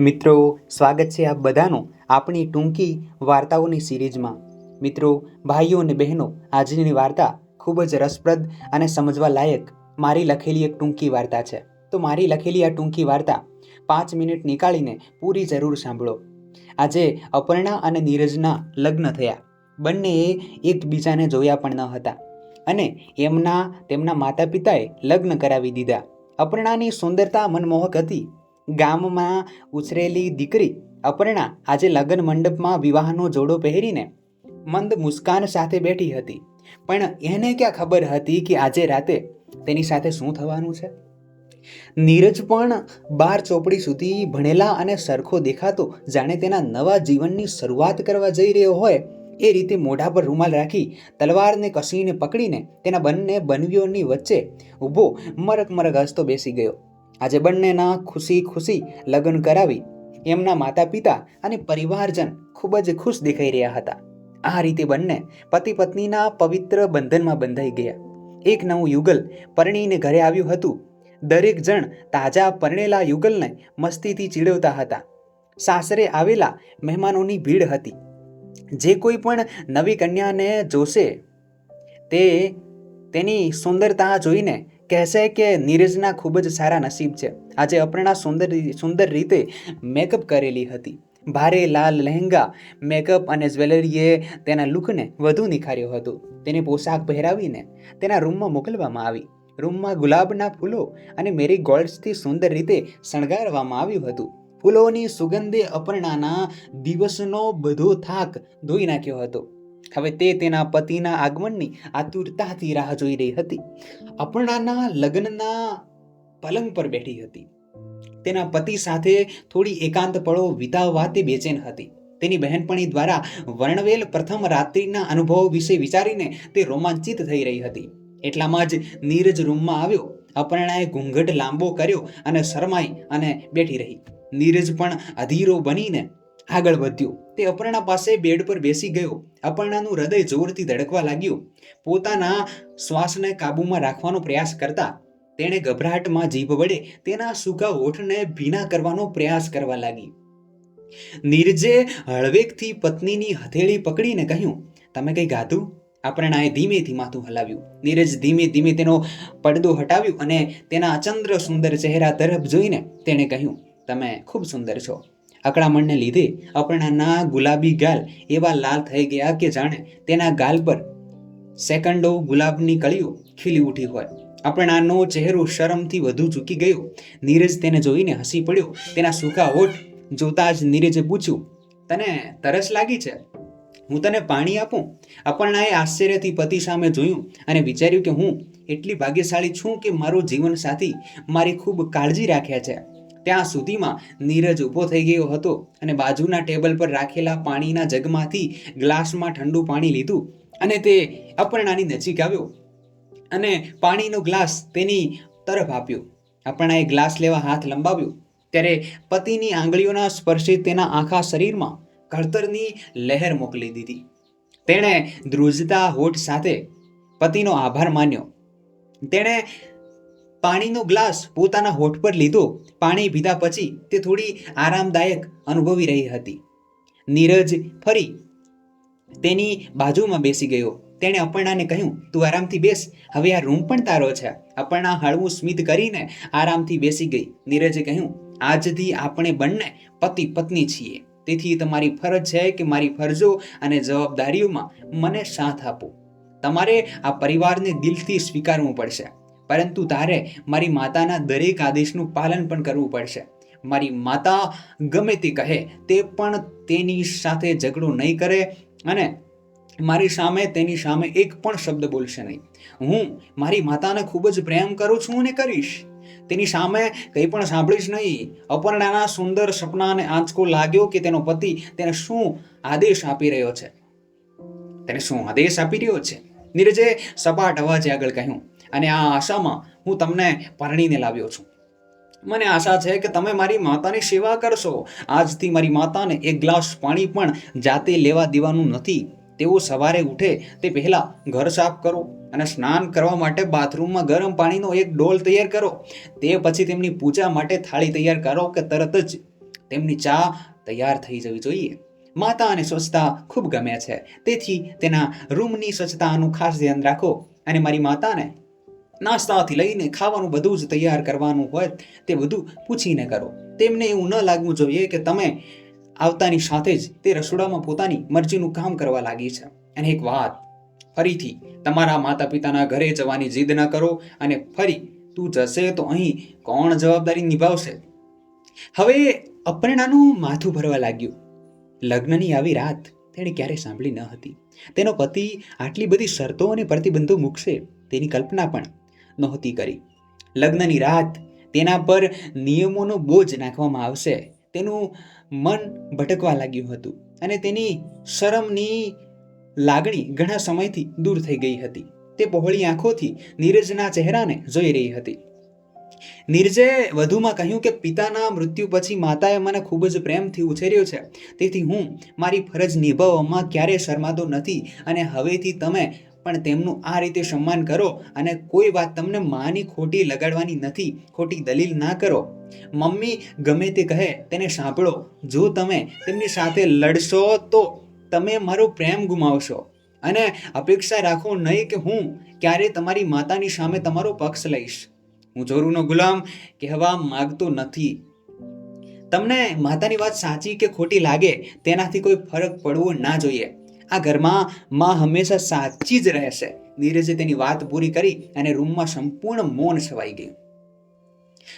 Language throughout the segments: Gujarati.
મિત્રો, સ્વાગત છે આપ બધાનું આપણી ટૂંકી વાર્તાઓની સિરીઝમાં. મિત્રો, ભાઈઓ અને બહેનો, આજની વાર્તા ખૂબ જ રસપ્રદ અને સમજવા લાયક મારી લખેલી એક ટૂંકી વાર્તા છે. તો મારી લખેલી આ ટૂંકી વાર્તા પાંચ મિનિટ નીકાળીને પૂરી જરૂર સાંભળો. આજે અપર્ણા અને નીરજના લગ્ન થયા. બંનેએ એકબીજાને જોયા પણ ન હતા અને એમના તેમના માતા પિતાએ લગ્ન કરાવી દીધા. અપર્ણાની સુંદરતા મનમોહક હતી. ગામમાં ઉછરેલી દીકરી અપર્ણા આજે લગ્ન મંડપમાં વિવાહનો જોડો પહેરીને મંદ મુસ્કાન સાથે બેઠી હતી. પણ એને ક્યાં ખબર હતી કે આજે રાતે તેની સાથે શું થવાનું છે? નીરજ પણ બાર ચોપડી સુધી ભણેલા અને સરખો દેખાતો જાણે તેના નવા જીવનની શરૂઆત કરવા જઈ રહ્યો હોય એ રીતે મોઢા પર રૂમાલ રાખી તલવારને કસીને પકડીને તેના બંને બનવીઓની વચ્ચે ઊભો મરક મરક હસતો બેસી ગયો. આજે બંનેના ખુશી ખુશી લગ્ન કરાવી એમના માતા પિતા અને પરિવારજન ખૂબ જ ખુશ દેખાઈ રહ્યા હતા. આ રીતે બંને પતિ પત્નીના પવિત્ર બંધનમાં બંધાઈ ગયા. એક નવું યુગલ પરણીને ઘરે આવ્યું હતું. દરેક જણ તાજા પરણેલા યુગલને મસ્તીથી ચીડવતા હતા. સાસરે આવેલા મહેમાનોની ભીડ હતી. જે કોઈ પણ નવી કન્યાને જોશે તે તેની સુંદરતા જોઈને કહેશે કે નીરજના ખૂબ જ સારા નસીબ છે. આજે અપર્ણા સુંદર સુંદર રીતે મેકઅપ કરેલી હતી. ભારે લાલ લહેંગા મેકઅપ અને જ્વેલરીએ તેના લુકને વધુ નિખાર્યો હતો. તેને પોશાક પહેરાવીને તેના રૂમમાં મોકલવામાં આવી. રૂમમાં ગુલાબના ફૂલો અને મેરી ગોલ્ડ્સથી સુંદર રીતે શણગારવામાં આવ્યું હતું. ફૂલોની સુગંધે અપર્ણાના દિવસનો બધો થાક ધોઈ નાખ્યો હતો. હવે તે તેના પતિના આગમનની આતુરતાથી રાહ જોઈ રહી હતી. અપર્ણાના લગ્નના પલંગ પર બેઠી હતી. તેના પતિ સાથે થોડી એકાંત પળો વિતાવવા તે બેચેન હતી. તેની બહેનપણી દ્વારા વર્ણવેલ પ્રથમ રાત્રિના અનુભવો વિશે વિચારીને તે રોમાંચિત થઈ રહી હતી. એટલામાં જ નીરજ રૂમમાં આવ્યો. અપર્ણાએ ઘૂંઘટ લાંબો કર્યો અને શરમાઈ અને બેઠી રહી. નીરજ પણ અધીરો બનીને આગળ વધ્યો. તે અપર્ણા પાસે બેડ પર બેસી ગયો. અપર્ણાનું હૃદય જોરથી ધડકવા લાગ્યું. પોતાના શ્વાસને કાબૂમાં રાખવાનો પ્રયાસ કરતા તેણે ગભરાટમાં જીભ વડે તેના સૂકા હોઠને ભીના કરવાનો પ્રયાસ કરવા લાગી. નીરજે હળવેકથી પત્નીની હથેળી પકડીને કહ્યું, તમે કંઈ ગાધું? અપર્ણાએ ધીમે માથું હલાવ્યું. નીરજ ધીમે ધીમે તેનો પડદો હટાવ્યો અને તેના અચંદ્ર સુંદર ચહેરા તરફ જોઈને તેણે કહ્યું, તમે ખૂબ સુંદર છો. અકળામણને લીધે અપર્ણાના ગુલાબી ગાલ એવા લાલ થઈ ગયા કે જાણે તેના ગાલ પર સેકન્ડો ગુલાબની કળીઓ ખીલી ઉઠી હોય. અપર્ણાનો ચહેરો શરમથી વધુ ઝૂકી ગયો. નીરજ તેને જોઈને હસી પડ્યો. તેના સૂકા હોઠ જોતા જ નીરજે પૂછ્યું, તને તરસ લાગી છે? હું તને પાણી આપું? અપર્ણાએ આશ્ચર્યથી પતિ સામે જોયું અને વિચાર્યું કે હું એટલી ભાગ્યશાળી છું કે મારો જીવન સાથી મારી ખૂબ કાળજી રાખ્યા છે. ત્યાં સુધીમાં નીરજ ઊભો થઈ ગયો હતો અને બાજુના ટેબલ પર રાખેલા પાણીના જગમાંથી ગ્લાસમાં ઠંડુ પાણી લીધું અને તે અપર્ણાની નજીક આવ્યો અને પાણીનો ગ્લાસ તેની તરફ આપ્યો. અપર્ણાએ ગ્લાસ લેવા હાથ લંબાવ્યો. ત્યારે પતિની આંગળીઓના સ્પર્શે તેના આખા શરીરમાં કળતરની લહેર મોકલી દીધી. તેણે ધ્રુજતા હોઠ સાથે પતિનો આભાર માન્યો. તેણે પાણીનો ગ્લાસ પોતાના હોઠ પર લીધો. પાણી પીધા પછી તે થોડી આરામદાયક અનુભવી રહી હતી. નીરજ ફરી તેની બાજુમાં બેસી ગયો. તેણે અપર્ણાને કહ્યું, તું આરામથી બેસ. હવે આ રૂમ પણ તારો છે. અપર્ણા હળવું સ્મિત કરીને આરામથી બેસી ગઈ. નીરજે કહ્યું, આજથી આપણે બંને પતિ પત્ની છીએ. તેથી તમારી ફરજ છે કે મારી ફરજો અને જવાબદારીઓમાં મને સાથ આપો. તમારે આ પરિવારને દિલથી સ્વીકારવું પડશે. પરંતુ તારે મારી માતાના દરેક આદેશનું પાલન પણ કરવું પડશે. મારી માતા ગમે તે કહે, તે પણ તેની સાથે ઝઘડો નહીં કરે અને મારી સામે તેની સામે એક પણ શબ્દ બોલશે નહીં. હું મારી માતાને ખૂબ જ પ્રેમ કરું છું અને કરીશ. તેની સામે કંઈ પણ સાંભળીશ નહીં. અપર્ણાના સુંદર સપનાને આંચકો લાગ્યો કે તેનો પતિ તેને શું આદેશ આપી રહ્યો છે? તેને શું આદેશ આપી રહ્યો છે? નીરજે સપાટ અવાજે આગળ કહ્યું અને આ આશામાં હું તમને પરણીને લાવ્યો છું. મને આશા છે કે તમે મારી માતાની સેવા કરશો. આજથી મારી માતાને એક ગ્લાસ પાણી પણ જાતે લેવા દેવાનું નથી. તેઓ સવારે ઉઠે, તે પહેલાં ઘર સાફ કરો અને સ્નાન કરવા માટે બાથરૂમમાં ગરમ પાણીનો એક ડોલ તૈયાર કરો. તે પછી તેમની પૂજા માટે થાળી તૈયાર કરો કે તરત જ તેમની ચા તૈયાર થઈ જવી જોઈએ. માતા અને સ્વચ્છતા ખૂબ ગમે છે. તેથી તેના રૂમની સ્વચ્છતાનું ખાસ ધ્યાન રાખો અને મારી માતાને નાસ્તાથી લઈને ખાવાનું બધું જ તૈયાર કરવાનું હોય તે બધું પૂછીને કરો. તેમને એવું ન લાગવું જોઈએ કે તમે આવતાની સાથે જ તે રસોડામાં પોતાની મરજીનું કામ કરવા લાગી છે. અને એક વાત, ફરીથી, તમારા માતા પિતાના ઘરે જવાની જીદ ન કરો અને ફરી, તું જશે તો અહીં કોણ જવાબદારી નિભાવશે? હવે અપર્ણાનું માથું ભરવા લાગ્યું. લગ્નની આવી રાત તેણે ક્યારે સાંભળી ન હતી. તેનો પતિ આટલી બધી શરતો અને પ્રતિબંધો મૂકશે તેની કલ્પના પણ નહોતી કરી. લગ્નની રાત તેના પર નિયમોનો બોજ નાખવામાં આવશે. તેનું મન ભટકવા લાગ્યું હતું અને તેની શરમની લાગણી ઘણા સમયથી દૂર થઈ ગઈ હતી. તે પહોળી આંખોથી નીરજના ચહેરાને જોઈ રહી હતી. નીરજે વધુમાં કહ્યું કે, પિતાના મૃત્યુ પછી માતાએ મને ખૂબ જ પ્રેમથી ઉછેર્યો છે. તેથી હું મારી ફરજ નિભાવવામાં ક્યારેય શરમાતો નથી અને હવેથી તમે પણ તેમનું આ રીતે સન્માન કરો અને કોઈ વાત તમને માની ખોટી લગાડવાની નથી, ખોટી દલીલ ના કરો. મમ્મી ગમે તે કહે તેને સાંભળો. જો તમે તેમની સાથે લડશો તો તમે મારો પ્રેમ ગુમાવશો. અને અપેક્ષા રાખો નહીં કે હું ક્યારે તમારી માતાની સામે તમારો પક્ષ લઈશ. હું જોરુનો ગુલામ કહેવા માગતો નથી. તમને માતાની વાત સાચી કે ખોટી લાગે તેનાથી કોઈ ફરક પડવો ના જોઈએ. આ ઘરમાં માં હંમેશા સાચી જ રહેશે. નીરજે તેની વાત પૂરી કરી અને રૂમમાં સંપૂર્ણ મૌન છવાઈ ગયું.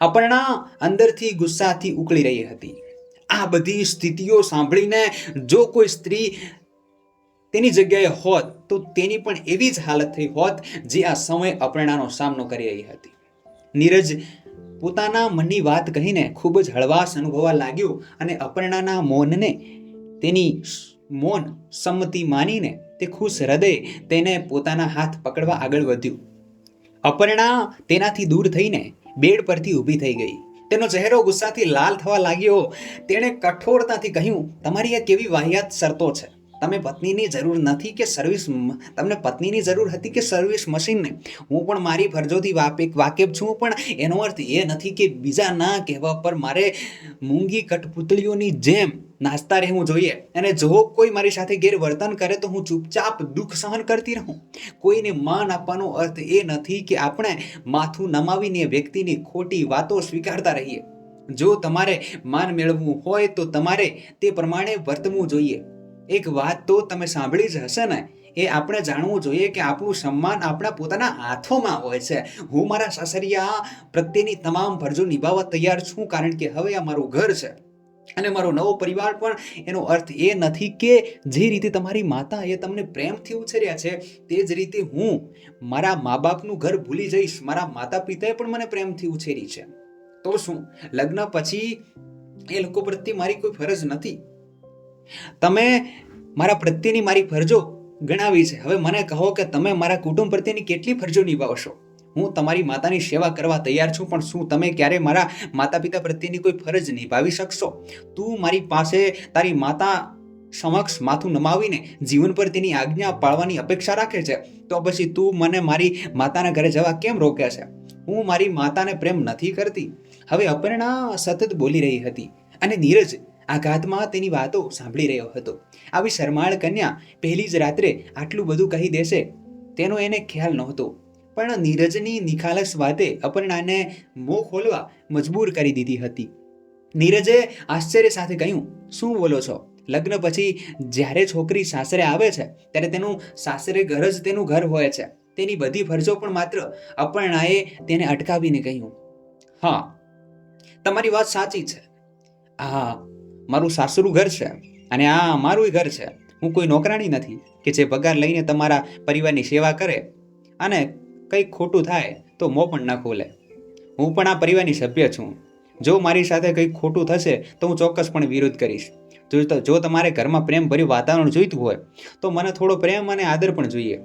અપર્ણા અંદરથી ગુસ્સાથી ઉકળી રહી હતી. આ બધી સ્થિતિઓ સાંભળીને જો કોઈ સ્ત્રી તેની જગ્યાએ હોત, તો તેની પણ એવી જ હાલત થઈ હોત, જે આ સમય અપર્ણાનો સામનો કરી રહી હતી. નીરજ પોતાના મનની વાત કહીને ખૂબ જ હળવાશ અનુભવવા લાગ્યો અને અપર્ણાના મૌનને તેની મૌન સંમતિ માનીને તે ખુશ હૃદય તેને પોતાના હાથ પકડવા આગળ વધ્યું. અપર્ણા તેનાથી દૂર થઈને બેડ પરથી ઊભી થઈ ગઈ. તેનો ચહેરો ગુસ્સાથી લાલ થવા લાગ્યો. તેણે કઠોરતાથી કહ્યું, તમારી આ કેવી વાહિયાત શરતો છે? તમે પત્નીની જરૂર નથી કે સર્વિસ તમને પત્નીની જરૂર હતી કે સર્વિસ મશીનને હું પણ મારી ફરજોથી વાકેફ છું, પણ એનો અર્થ એ નથી કે બીજા ના કહેવા પર મારે મૂંગી કઠપુતળીઓની જેમ નાચતા રહેવું જોઈએ. અને જો કોઈ મારી સાથે ગેરવર્તન કરે તો હું ચૂપચાપ દુઃખ સહન કરતી રહું. કોઈને માન આપવાનો અર્થ એ નથી કે આપણે માથું નમાવીને વ્યક્તિની ખોટી વાતો સ્વીકારતા રહીએ. જો તમારે માન મેળવવું હોય તો તમારે તે પ્રમાણે વર્તવું જોઈએ. એક વાત તો તમે સાંભળી જ હશે ને, એ આપણે જાણવું જોઈએ કે આપણું સન્માન આપણા પોતાના હાથોમાં હોય છે. હું મારા સાસરિયા પ્રત્યેની તમામ ફરજો નિભાવવા તૈયાર છું કારણ કે હવે આ મારું ઘર છે અને મારો નવો પરિવાર પણ એનો અર્થ એ નથી કે જે રીતે તમારી માતા એ તમને પ્રેમથી ઉછેર્યા છે, તે જ રીતે હું મારા મા બાપનું ઘર ભૂલી જઈશ. મારા માતા પિતાએ પણ મને પ્રેમથી ઉછેરી છે. તો શું, લગ્ન પછી એ લોકો પ્રત્યે મારી કોઈ ફરજ નથી? તમે મારા પ્રત્યેની મારી ફરજો ગણાવી છે. હવે મને કહો કે તમે મારા કુટુંબ પ્રત્યેની કેટલી ફરજો નિભાવશો હું તમારી માતાની સેવા કરવા તૈયાર છું, પણ શું તમે ક્યારે મારા માતા પિતા પ્રત્યેની કોઈ ફરજ નિભાવી શકશો? તું મારી પાસે તારી માતા સમક્ષ માથું નમાવીને જીવન પર તેની આજ્ઞા પાળવાની અપેક્ષા રાખે છે, તો પછી તું મને મારી માતાના ઘરે જવા કેમ રોકે છે? હું મારી માતાને પ્રેમ નથી કરતી. હવે અપર્ણા સતત બોલી રહી હતી અને નીરજ આઘાતમાં તેની વાતો સાંભળી રહ્યો હતો. આવી શરમાળ કન્યા પહેલી જ રાત્રે આટલું બધું કહી દેશે તેનો એને ખ્યાલ નહોતો. પણ નીરજની નિખાલસ વાતે અપર્ણાને મોં ખોલવા મજબૂર કરી દીધી હતી. નીરજે આશ્ચર્ય સાથે કહ્યું, શું બોલો છો? લગ્ન પછી જ્યારે છોકરી સાસરે આવે છે, ત્યારે તેનું સાસરે ઘર જ તેનું ઘર હોય છે. તેની બધી ફરજો પણ માત્ર અપર્ણાએ તેને અટકાવીને કહ્યું. હા, તમારી વાત સાચી છે. આ મારું સાસરું ઘર છે અને આ અમારું ઘર છે. હું કોઈ નોકરાણી નથી કે જે પગાર લઈને તમારા પરિવારની સેવા કરે અને કંઈક ખોટું થાય તો મોં પણ ન ખોલે. હું પણ આ પરિવારની સભ્ય છું. જો મારી સાથે કંઈક ખોટું થશે તો હું ચોક્કસપણે વિરોધ કરીશ. જો જો તમારે ઘરમાં પ્રેમ ભર્યું વાતાવરણ જોઈતું હોય તો મને થોડો પ્રેમ અને આદર પણ જોઈએ.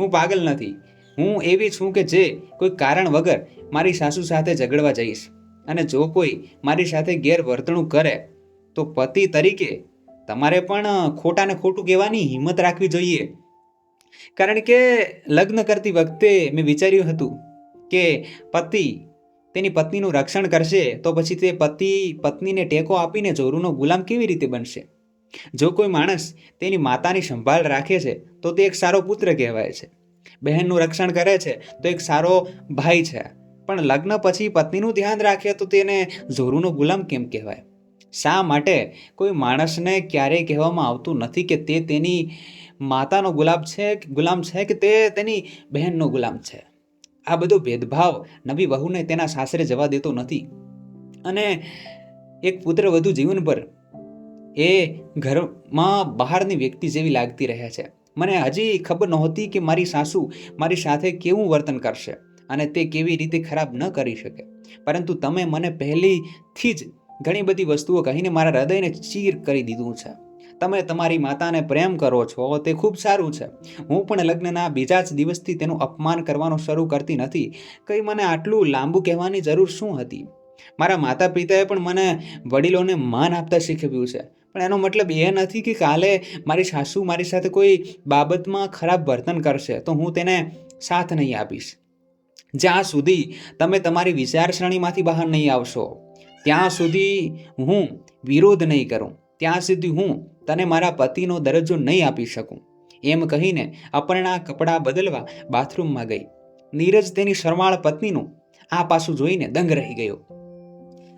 હું પાગલ નથી. હું એવી છું કે જે કોઈ કારણ વગર મારી સાસુ સાથે ઝઘડવા જઈશ અને જો કોઈ મારી સાથે ગેરવર્તણૂક કરે તો પતિ તરીકે તમારે પણ ખોટાને ખોટું કહેવાની હિંમત રાખવી જોઈએ. કારણ કે લગ્ન કરતી વખતે મેં વિચાર્યું હતું કે પતિ તેની પત્નીનું રક્ષણ કરશે તો પછી તે પતિ પત્નીને ટેકો આપીને જોરુનો ગુલામ કેવી રીતે બનશે? જો કોઈ માણસ તેની માતાની સંભાળ રાખે છે, તો તે એક સારો પુત્ર કહેવાય છે. બહેનનું રક્ષણ કરે છે, તો એક સારો ભાઈ છે. પણ લગ્ન પછી પત્નીનું ધ્યાન રાખે તો તેને જોરુનો ગુલામ કેમ કહેવાય? શા માટે કોઈ માણસને ક્યારેય કહેવામાં આવતું નથી કે તે તેની માતાનો ગુલાબ છે ગુલામ છે કે તે તેની બહેનનો ગુલામ છે? આ બધો ભેદભાવ નવી વહુને તેના સાસરે જવા દેતો નથી. અને એક પુત્ર વધુ જીવન પર એ ઘરમાં બહારની વ્યક્તિ જેવી લાગતી રહે છે. મને હજી ખબર નહોતી કે મારી સાસુ મારી સાથે કેવું વર્તન કરશે અને તે કેવી રીતે ખરાબ ન કરી શકે. પરંતુ તમે મને પહેલીથી જ ઘણી બધી વસ્તુઓ કહીને મારા હૃદયને ચીર કરી દીધું છે. તમે તમારી માતાને પ્રેમ કરો છો, તે ખૂબ સારું છે. હું પણ લગ્નના બીજા જ દિવસથી તેનું અપમાન કરવાનું શરૂ કરતી નથી. કંઈ મને આટલું લાંબુ કહેવાની જરૂર શું હતી? મારા માતા પિતાએ પણ મને વડીલોને માન આપતા શીખવ્યું છે. પણ એનો મતલબ એ નથી કે કાલે મારી સાસુ મારી સાથે કોઈ બાબતમાં ખરાબ વર્તન કરશે, તો હું તેને સાથ નહીં આપીશ. જ્યાં સુધી તમે તમારી વિચારસરણીમાંથી બહાર નહીં આવશો. ત્યાં સુધી હું વિરોધ નહીં કરું. ત્યાં સુધી હું તને મારા પતિનો દરજ્જો નહીં આપી શકું. એમ કહીને અપર્ણા કપડાં બદલવા બાથરૂમમાં ગઈ. નીરજ તેની શરમાળ પત્નીનું આ પાછું જોઈને દંગ રહી ગયો.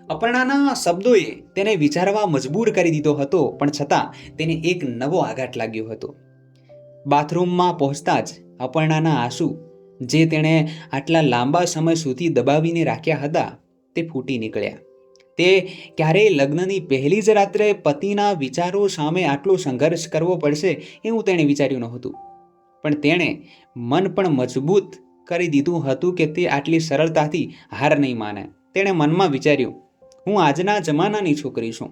અપર્ણાના શબ્દોએ તેને વિચારવા મજબૂર કરી દીધો હતો, પણ છતાં તેને એક નવો આઘાત લાગ્યો હતો. બાથરૂમમાં પહોંચતા જ અપર્ણાના આંસુ જે તેણે આટલા લાંબા સમય સુધી દબાવીને રાખ્યા હતા, તે ફૂટી નીકળ્યા. તે ક્યારેય લગ્નની પહેલી જ રાત્રે પતિના વિચારો સામે આટલો સંઘર્ષ કરવો પડશે એવું તેણે વિચાર્યું નહોતું. પણ તેણે મન પણ મજબૂત કરી દીધું હતું કે તે આટલી સરળતાથી હાર નહીં માને. તેણે મનમાં વિચાર્યું, હું આજના જમાનાની છોકરી છું.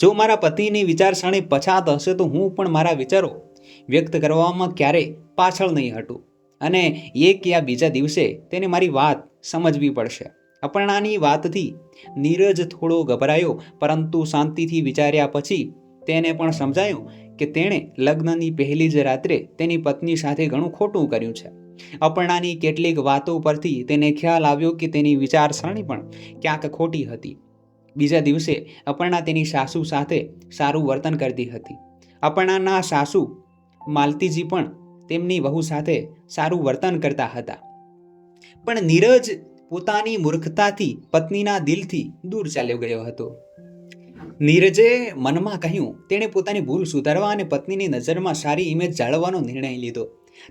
જો મારા પતિની વિચારસરણી પછાત હશે તો હું પણ મારા વિચારો વ્યક્ત કરવામાં ક્યારેય પાછળ નહીં હટું. અને એક યા બીજા દિવસે તેને મારી વાત સમજવી પડશે. અપર્ણાની વાતથી નીરજ થોડો ગભરાયો, પરંતુ શાંતિથી વિચાર્યા પછી તેને પણ સમજાયું કે તેણે લગ્નની પહેલી જ રાત્રે તેની પત્ની સાથે ઘણું ખોટું કર્યું છે. અપર્ણાની કેટલીક વાતો પરથી તેને ખ્યાલ આવ્યો કે તેની વિચારસરણી પણ ક્યાંક ખોટી હતી. બીજા દિવસે અપર્ણા તેની સાસુ સાથે સારું વર્તન કરતી હતી. અપર્ણાના સાસુ માલતીજી પણ તેમની વહુ સાથે સારું વર્તન કરતા હતા. પણ નીરજ પોતાની મૂર્ખતાથી, પત્નીના દિલથી દૂર ચાલ્યો ગયો હતો. નીરજે મનમાં કહ્યું, તેણે પોતાની ભૂલ સુધારવા અને પત્નીની નજરમાં સારી ઇમેજ જાળવવાનો નિર્ણય લીધો.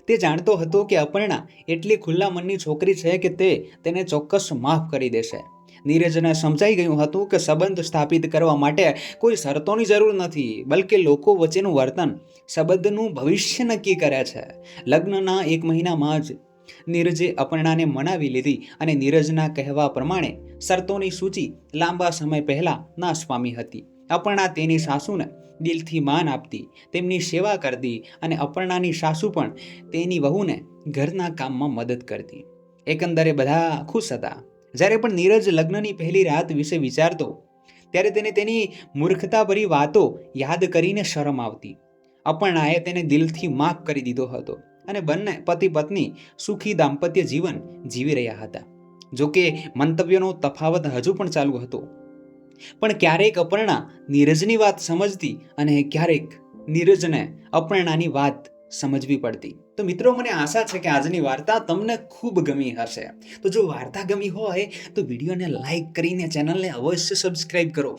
તે જાણતો હતો કે અપર્ણા એટલી ખુલ્લા મનની છોકરી છે કે તે તેને ચોક્કસ માફ કરી દેશે. નીરજને સમજાઈ ગયું હતું કે સંબંધ સ્થાપિત કરવા માટે કોઈ શરતોની જરૂર નથી, બલકે લોકો વચ્ચેનું વર્તન સંબંધનું ભવિષ્ય નક્કી કરે છે. લગ્નના એક મહિનામાં જ નીરજે અપર્ણાને મનાવી લીધી અને નીરજના કહેવા પ્રમાણે શરતોની સૂચિ લાંબા સમય પહેલા નાશ પામી હતી. અપર્ણા તેની સાસુને દિલથી માન આપતી, તેમની સેવા કરતી અને અપર્ણાની સાસુ પણ તેની વહુને ઘરના કામમાં મદદ કરતી. એકંદરે બધા ખુશ હતા. જ્યારે પણ નીરજ લગ્નની પહેલી રાત વિશે વિચારતો, ત્યારે તેને તેની મૂર્ખતાભરી વાતો યાદ કરીને શરમ આવતી. અપર્ણાએ તેને દિલથી માફ કરી દીધો હતો. અને બંને પતિ પત્ની સુખી દાંપત્ય જીવન જીવી રહ્યા હતા. જોકે મંતવ્યનો તફાવત હજુ પણ ચાલુ હતો. પણ ક્યારેક અપર્ણા નીરજની વાત સમજતી અને ક્યારેક નીરજને અપર્ણાની વાત સમજવી પડતી. તો મિત્રો, મને આશા છે કે આજની વાર્તા તમને ખૂબ ગમી હશે. તો જો વાર્તા ગમી હોય, તો વિડીયોને લાઈક કરીને ચેનલને અવશ્ય સબસ્ક્રાઈબ કરો.